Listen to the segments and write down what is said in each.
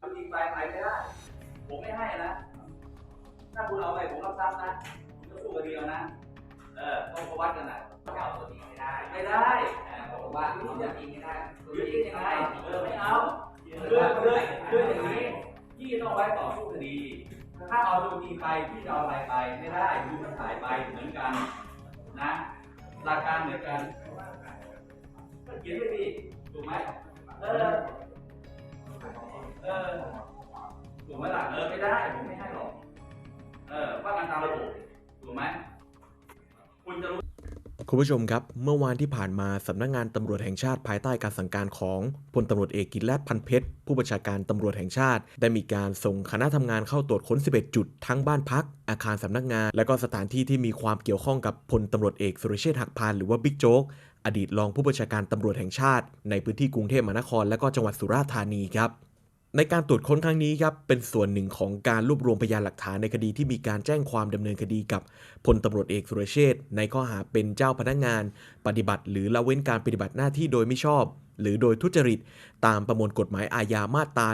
คุณยิงไปไปไม่ได้ ผมไม่ให้นะ ถ้าคุณเอาไปผมรับทรัพย์นะคุณก็สู้คดีเอานะ เออต้องประวัติกันนะจะเอาตัวจริงไม่ได้ ไม่ได้เออบอกว่าตัวจริงไม่ได้ยึดจริงยังไงเออไม่เอาเรื่องเรื่องเรื่องอย่างนี้พี่ต้องไว้ต่อสู้คดี ถ้าเอาตัวจริงไปพี่จะเอาอะไรไปไม่ได้คุณก็ถ่ายไปเหมือนกันนะหลักการเหมือนกันก็เขียนไว้ดิถูกไหมเออ เออถูกไหมล่ะเออไม่ได้ผมไม่ให้หรอกเออว่ากันตามระบบถูกไหมคุณจะรู้คุณผู้ชมครับ เมื่อวานที่ผ่านมาสำนักงานตำรวจแห่งชาติภายใต้การสั่งการของพลตำรวจเอกกิตแลดพันเพชร ผู้บัญชาการตำรวจแห่งชาติ ได้มีการส่งคณะทำงานเข้าตรวจค้น 11 จุด ทั้งบ้านพัก อาคารสำนักงาน และก็สถานที่ที่มีความเกี่ยวข้องกับพลตำรวจเอกสุรเชษฐ์หักพานหรือว่าบิ๊กโจ๊กอดีตรองผู้บัญชาการตำรวจแห่งชาติ ในพื้นที่กรุงเทพมหานครและก็จังหวัดสุราษฎร์ธานีครับ ในการตรวจค้นครั้งนี้ครับเป็นส่วนหนึ่งของการรวบรวมพยานหลักฐานในคดีที่มีการแจ้งความดำเนินคดีกับพลตำรวจเอกสุรเชษฐ์ในข้อหาเป็นเจ้าพนักงาน ปฏิบัติ หรือละเว้นการปฏิบัติหน้าที่โดยไม่ชอบ หรือโดยทุจริต ตามประมวลกฎหมายอาญามาตรา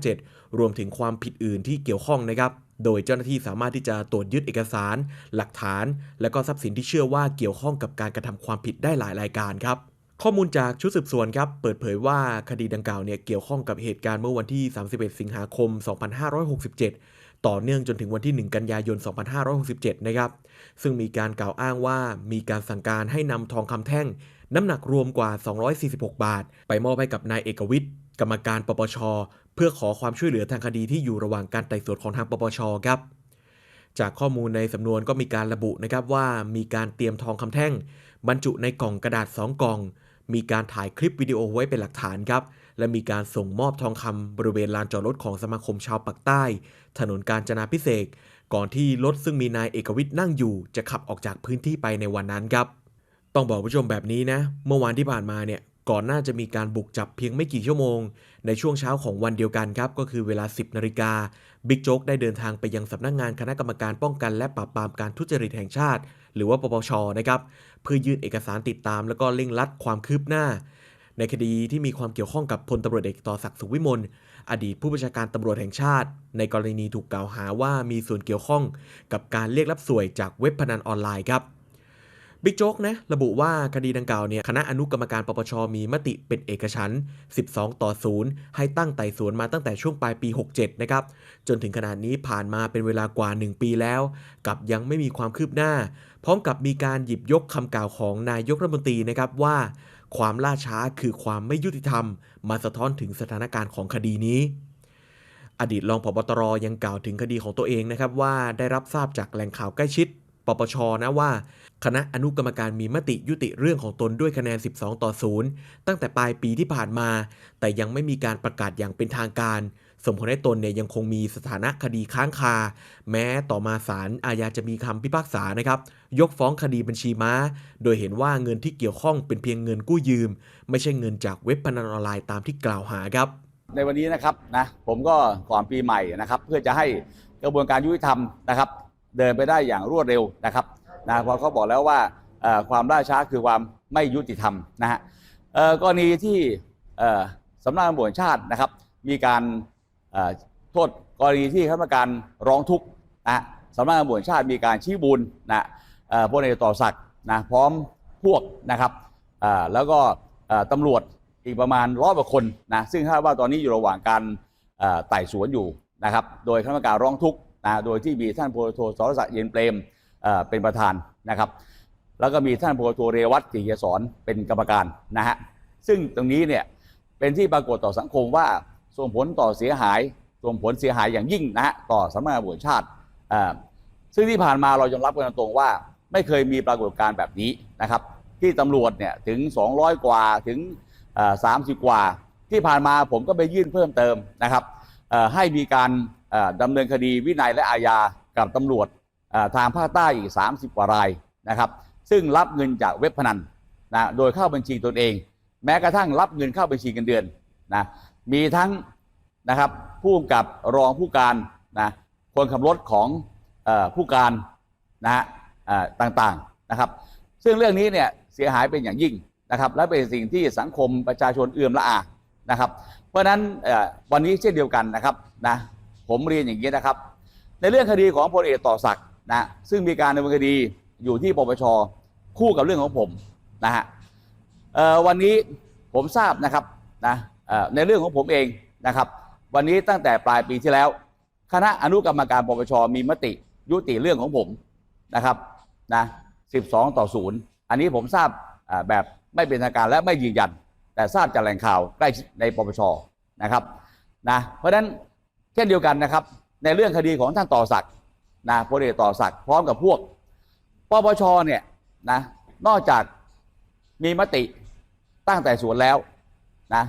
157 รวมถึงความผิดอื่นที่เกี่ยวข้องนะครับ โดยเจ้าหน้าที่สามารถที่จะตรวจยึดเอกสาร หลักฐาน และก็ทรัพย์สินที่เชื่อว่าเกี่ยวข้องกับการกระทำความผิดได้หลายรายการครับ ข้อมูลจากชุดสืบสวนครับ เปิดเผยว่าคดีดังกล่าวเนี่ยเกี่ยวข้องกับเหตุการณ์เมื่อวันที่ 31 สิงหาคม 2567 ต่อเนื่องจนถึงวันที่ 1 กันยายน 2567 นะครับ ซึ่งมีการกล่าวอ้างว่ามีการสั่งการให้นำทองคำแท่ง น้ำหนักรวมกว่า 246 บาท ไปมอบให้กับนายเอกวิทย์ กรรมการปปช เพื่อขอความช่วยเหลือทางคดีที่อยู่ระหว่างการไต่สวนของทางปปชครับจากข้อมูลในสำนวนก็มีการระบุนะครับว่ามีการเตรียมทองคำแท่ง บรรจุในกล่องกระดาษ 2 กล่อง มีการถ่ายคลิปวิดีโอไว้เป็นหลักฐานครับ และมีการส่งมอบทองคำบริเวณลานจอดรถของสมาคมชาวปากใต้ ถนนกาญจนาพิเศษก่อนที่รถซึ่งมีนายเอกวิทย์นั่งอยู่ จะขับออกจากพื้นที่ไปในวันนั้นครับ ต้องบอกผู้ชมแบบนี้นะ เมื่อวานที่ผ่านมาเนี่ยก่อนหน้าจะมีการบุกจับเพียงไม่กี่ชั่วโมง ในช่วงเช้าของวันเดียวกันครับ ก็คือเวลา 10นาฬิกาบิ๊กโจ๊กได้เดินทางไปยังสำนักงานคณะกรรมการป้องกัน และปราบปรามการทุจริตแห่งชาติ หรือว่าปปชนะครับ เพื่อยื่นเอกสารติดตาม แล้วก็เร่งรัดความคืบหน้า ในคดีที่มีความเกี่ยวข้องกับพลตำรวจเอกต่อศักดิ์สุขวิมลอดีตผู้บัญชาการตำรวจแห่งชาติ ในกรณีถูกกล่าวหาว่ามีส่วนเกี่ยวข้องกับการเรียกรับสวยจากเว็บพนันออนไลน์ครับ บิ๊กโจ๊กนะระบุว่าคดีดังกล่าวเนี่ยคณะอนุกรรมการปปชมีมติเป็นเอกฉันท์12 ต่อ 0 ให้ตั้งไต่สวนมาตั้งแต่ช่วงปลายปี 67 นะครับ จนถึงขนาดนี้ผ่านมาเป็นเวลากว่า 1 ปีแล้ว กับยังไม่มีความคืบหน้า พร้อมกับมีการหยิบยกคำกล่าวของนายกรัฐมนตรีนะครับว่า ความล่าช้าคือความไม่ยุติธรรม มาสะท้อนถึงสถานการณ์ของคดีนี้อดีตรองผบตรยังกล่าวถึงคดีของตัวเองนะครับว่าได้รับทราบจากแหล่งข่าวใกล้ชิด ปปชนะว่า คณะอนุกรรมการมีมติยุติเรื่องของตนด้วยคะแนน 12 ต่อ 0 ตั้งแต่ปลายปีที่ผ่านมา แต่ยังไม่มีการประกาศอย่างเป็นทางการ สมผลให้ตนเนี่ยยังคงมีสถานะคดีค้างคา แม้ต่อมาศาลอาญาจะมีคำพิพากษานะครับ ยกฟ้องคดีบัญชีม้า โดยเห็นว่าเงินที่เกี่ยวข้องเป็นเพียงเงินกู้ยืม ไม่ใช่เงินจากเว็บพนันออนไลน์ตามที่กล่าวหาครับ ในวันนี้นะครับนะผมก็ก่อนปีใหม่นะครับ เพื่อจะให้กระบวนการยุติธรรมนะครับ เดินไปได้อย่างรวดเร็วนะครับนะเพราะเขาบอกแล้วว่าความล่าช้าคือความไม่ยุติธรรมนะฮะเอ่อกรณีที่สำนักงานตำรวจชาตินะครับ มีการโทษกรณีที่คณะกรรมการร้องทุกข์นะสำนักงานตำรวจชาติมีการชี้บุญนะพลเอกต่อศักดิ์นะพร้อมพวกนะครับแล้วก็ตำรวจอีกประมาณร้อยกว่าคนนะซึ่งคาดว่าตอนนี้อยู่ระหว่างการไต่สวนอยู่นะครับ โดยคณะกรรมการร้องทุกข์ นะโดยที่มีท่านพลโทสรศักดิ์เย็นเปรมเเป็นประธานนะครับ แล้วก็มีท่านพลโทเรวัตกิจสอนเป็นกรรมการนะฮะซึ่งตรงนี้เนี่ยเป็นที่ปรากฏต่อสังคมว่าส่งผลต่อเสียหายส่งผลเสียหายอย่างยิ่งนะฮะต่อสำนักงานตำรวจแห่งชาติซึ่งที่ผ่านมาเรายอมรับกันตรงว่า ไม่เคยมีปรากฏการณ์แบบนี้นะครับ ที่ตำรวจเนี่ยถึง 200 กว่าถึงสามสิบกว่า ที่ผ่านมาผมก็ไปยื่นเพิ่มเติมนะครับให้มีการ ดำเนินคดีวินัยและอาญากับตำรวจทางภาคใต้อีก 30 กว่ารายนะครับ ซึ่งรับเงินจากเว็บพนันนะโดยเข้าบัญชีตนเอง แม้กระทั่งรับเงินเข้าบัญชีกันเดือนนะมีทั้งนะครับผู้กับรองผู้การนะคนขับรถของอผู้การนะฮะต่างๆนะครับ ซึ่งเรื่องนี้เนี่ยเสียหายเป็นอย่างยิ่งนะครับ และเป็นสิ่งที่สังคมประชาชนเอื่อมละอานะครับ เพราะฉะนั้นวันนี้เช่นเดียวกันนะครับนะ ผมเรียนอย่างนี้นะครับ ในเรื่องคดีของพลเอกต่อศักดิ์นะซึ่งมีการดำเนินคดีอยู่ที่ปปชคู่กับเรื่องของผมนะฮะวันนี้ผมทราบนะครับนะในเรื่องของผมเองนะครับ วันนี้ตั้งแต่ปลายปีที่แล้ว คณะอนุกรรมการปปชมีมติยุติเรื่องของผมนะครับนะ12 ต่อ 0 อันนี้ผมทราบแบบไม่เป็นทางการและไม่ยืนยัน แต่ทราบจากแหล่งข่าวใกล้ในปปชนะครับนะเพราะฉะนั้น เช่นเดียวกันนะครับ ในเรื่องคดีของท่านต่อศักดิ์นะพลเอกต่อศักดิ์พร้อมกับพวกปปชเนี่ยนะนอกจากมีมติตั้งแต่สวนแล้วนะ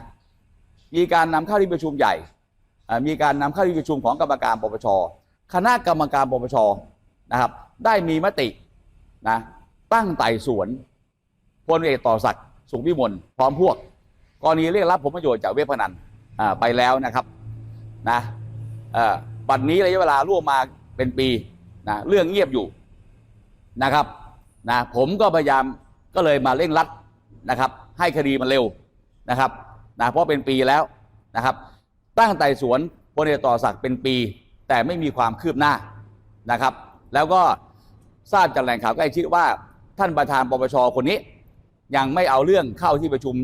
มีการนำเข้าที่ประชุมใหญ่ มีการนำเข้าที่ประชุมของกรรมการปปชคณะกรรมการปปชนะครับ ได้มีมตินะตั้งไต่สวนพลเอกต่อศักดิ์สุขวิมลพร้อมพวกกรณีเรียกรับผลประโยชน์จากเว็บพนันไปแล้วนะครับนะ บัดนี้ระยะเวลาล่วงมาเป็นปีนะเรื่องเงียบอยู่นะครับนะผมก็พยายามก็เลยมาเร่งรัดนะครับ ให้คดีมันเร็วนะครับนะเพราะเป็นปีแล้วนะครับ ตั้งไต่สวนพลเอกต่อศักดิ์เป็นปี แต่ไม่มีความคืบหน้านะครับ แล้วก็ทราบจากแหล่งข่าวใกล้ชิดว่าท่านประธานปปชคนนี้ ยังไม่เอาเรื่องเข้าที่ประชุม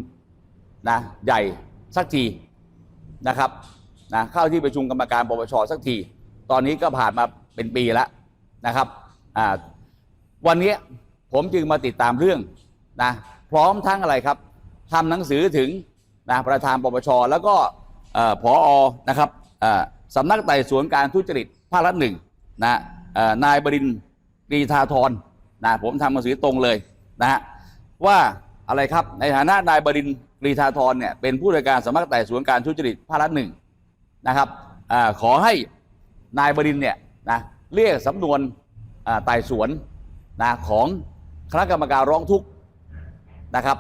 นะใหญ่สักทีนะครับ นะเข้าที่ประชุมกรรมการปปชสักที ตอนนี้ก็ผ่านมาเป็นปีแล้วนะครับวันนี้ผมจึงมาติดตามเรื่องนะพร้อมทั้งอะไรครับทำหนังสือถึงนะประธานปปชแล้วก็เอ่อผอนะครับสำนักไต่สวนการทุจริตภาครัฐหนึ่งนะนายบรินทรีธาธรนะผมทำหนังสือตรงเลยนะฮะว่าอะไรครับในฐานะนายบดินทรีธาธรเนี่ยเป็นผู้ในวยการสำนักไต่สวนการทุจริตภาครัฐหนึ่ง นะครับอขอให้นายบดินเนี่ยนะเรียกสำนวนไต่สวนนะของคณะกรรมการร้องทุกข์นะครับ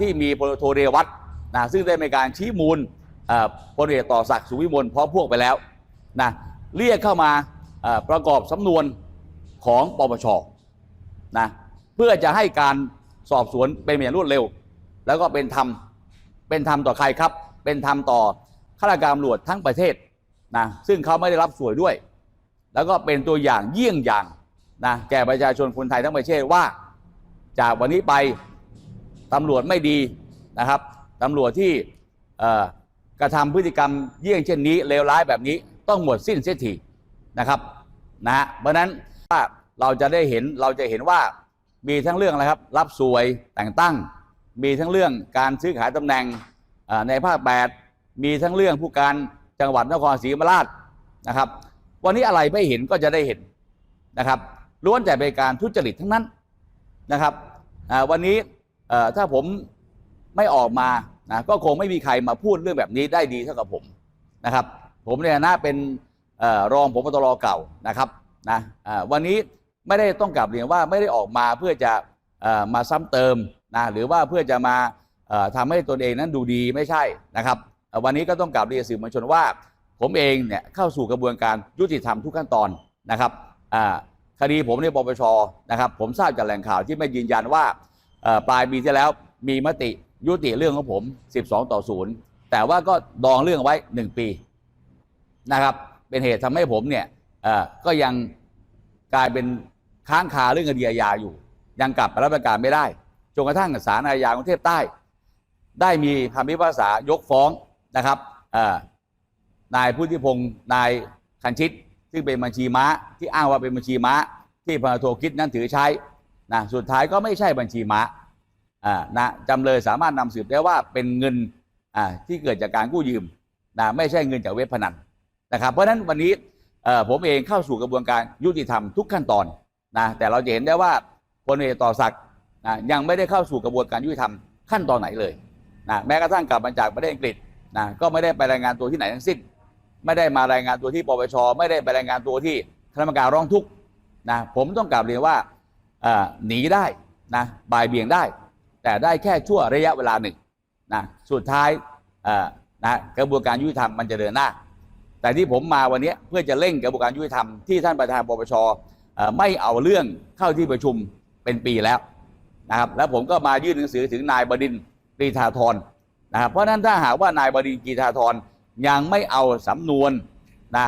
ที่มีพลโทเรวัตนะซึ่งได้มีการชี้มูลพลเอกต่อศักดิ์สุวิมลพร้อมพวกไปแล้วนะเรียกเข้ามาประกอบสำนวนของปปชนะเพื่อจะให้การสอบสวนเป็นอย่างรวดเร็ว แล้วก็เป็นธรรมเป็นธรรมต่อใครครับ เป็นธรรมต่อ ข้าราชการตำรวจทั้งประเทศนะซึ่งเขาไม่ได้รับสวยด้วย แล้วก็เป็นตัวอย่างเยี่ยงอย่างนะแก่ประชาชนคนไทยทั้งประเทศว่า จากวันนี้ไปตำรวจไม่ดีนะครับตำรวจที่กระทำพฤติกรรมเยี่ยงเช่นนี้เลวร้ายแบบนี้ต้องหมดสิ้นเสียทีนะครับนะฮะเพราะนั้นว่าเราจะได้เห็นเราจะเห็นว่ามีทั้งเรื่องอะไรครับ รับสวยแต่งตั้ง มีทั้งเรื่องการซื้อขายตำแหน่งในภาคแปด มีทั้งเรื่องผู้การจังหวัดนครศรีธรรมราชนะครับ วันนี้อะไรไม่เห็นก็จะได้เห็นนะครับล้วนแต่เป็นการทุจริตทั้งนั้นนะครับวันนี้ถ้าผมไม่ออกมานะก็คงไม่มีใครมาพูดเรื่องแบบนี้ได้ดีเท่ากับผมนะครับ ผมในฐานะเป็นอรองผบตรเก่านะครับนะวันนี้ไม่ได้ต้องกลับเรียนว่าไม่ได้ออกมาเพื่อจะอ่อมาซ้ำเติมนะหรือว่าเพื่อจะมาเอ่อทำให้ตนเองนั้นดูดีไม่ใช่นะครับ วันนี้ก็ต้องกลับเรียนสื่อมวลชนว่า ผมเองเนี่ยเข้าสู่กระบวนการยุติธรรมทุกขั้นตอนนะครับคดีผมในปปชนะครับ ผมทราบจากแหล่งข่าวที่ไม่ยืนยันว่าปลายปีที่แล้วมีมติยุติเรื่องของผม 12 ต่อ 0 แต่ว่าก็ดองเรื่องไว้ 1 ปีนะครับ เป็นเหตุทำให้ผมเนี่ยก็ยังกลายเป็นค้างคาเรื่องคดีอาญาอยู่ ยังกลับไปรับประการไม่ได้จนกระทั่งศาลอาญากรุงเทพใต้ ได้มีคำพิพากษายกฟ้อง นะครับนายพุทธิพงศ์นายคันชิต ซึ่งเป็นบัญชีม้าที่อ้างว่าเป็นบัญชีม้า ที่พลโทคิดนั้นถือใช้นะสุดท้ายก็ไม่ใช่บัญชีม้านะจำเลยสามารถนำสืบได้ว่าเป็นเงินที่เกิดจากการกู้ยืมนะไม่ใช่เงินจากเว็บพนันนะครับ เพราะฉะนั้นวันนี้ผมเองเข้าสู่กระบวนการยุติธรรมทุกขั้นตอนนะแต่เราจะเห็นได้ว่าพลเอกต่อศักดิ์นะยังไม่ได้เข้าสู่กระบวนการยุติธรรมขั้นตอนไหนเลยนะแม้กระทั่งกลับมาจากประเทศอังกฤษ นะก็ไม่ได้ไปรายงานตัวที่ไหนทั้งสิ้น ไม่ได้มารายงานตัวที่ปปชไม่ได้ไปรายงานตัวที่คณะกรรมการร้องทุกข์นะผมต้องกลับเรียนว่าหนีได้นะบ่ายเบี่ยงได้ แต่ได้แค่ชั่วระยะเวลาหนึ่งนะสุดท้ายนะกระบวนการยุติธรรมมันจะเดินหน้า แต่ที่ผมมาวันนี้เพื่อจะเร่งกระบวนการยุติธรรมที่ท่านประธานปปชไม่เอาเรื่องเข้าที่ประชุมเป็นปีแล้วนะครับแล้วผมก็มายื่นหนังสือถึงนายบดินทรีธาธร นะเพราะฉะนั้นถ้าหากว่านายบดินทร์กีธาธรยังไม่เอาสำนวนนะ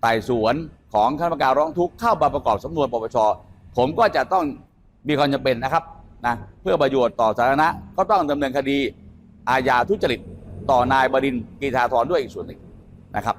ไต่สวนของคณะกรรมการร้องทุกข์เข้ามาประกอบสำนวนปปชผมก็จะต้องมีความจำเป็นนะครับนะเพื่อประโยชน์ต่อสาธารณะก็ต้องดำเนินคดีอาญาทุจริตต่อนายบดินทร์กีธาธรด้วยอีกส่วนหนึ่งนะครับ